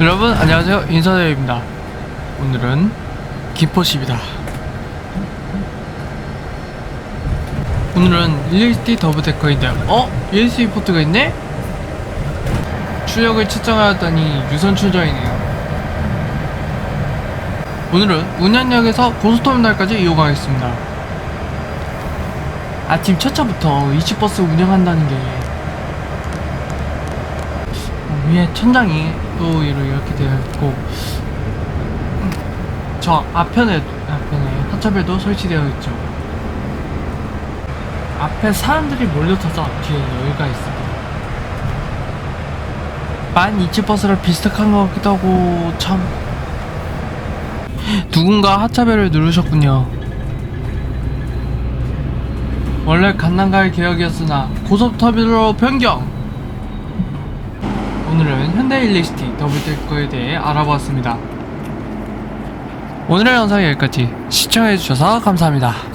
여러분 안녕하세요. 인사드립니다. 오늘은 김포시입니다. 오늘은 일리스티 더블데커인데요 어? 일리스티 포트가 있네? 출력을 측정하였더니 유선 충전이네요. 오늘은 운현역에서 고속터미널까지 이용하겠습니다. 아침 첫 차부터 20버스 운영한다는 게 어, 위에 천장이 또 이렇게 되어 있고 음, 저 앞편에 앞편에 하차벨도 설치되어 있죠. 앞에 사람들이 몰려타서 뒤에 여유가 있습니다. 12,000버스랑 비슷한 것 같기도 하고 참 누군가 하차벨을 누르셨군요. 원래 간난갈 계획이었으나 고속터미널로 변경! 오늘은 현대 일리스티 더블데커에 대해 알아보았습니다. 오늘의 영상 여기까지 시청해주셔서 감사합니다.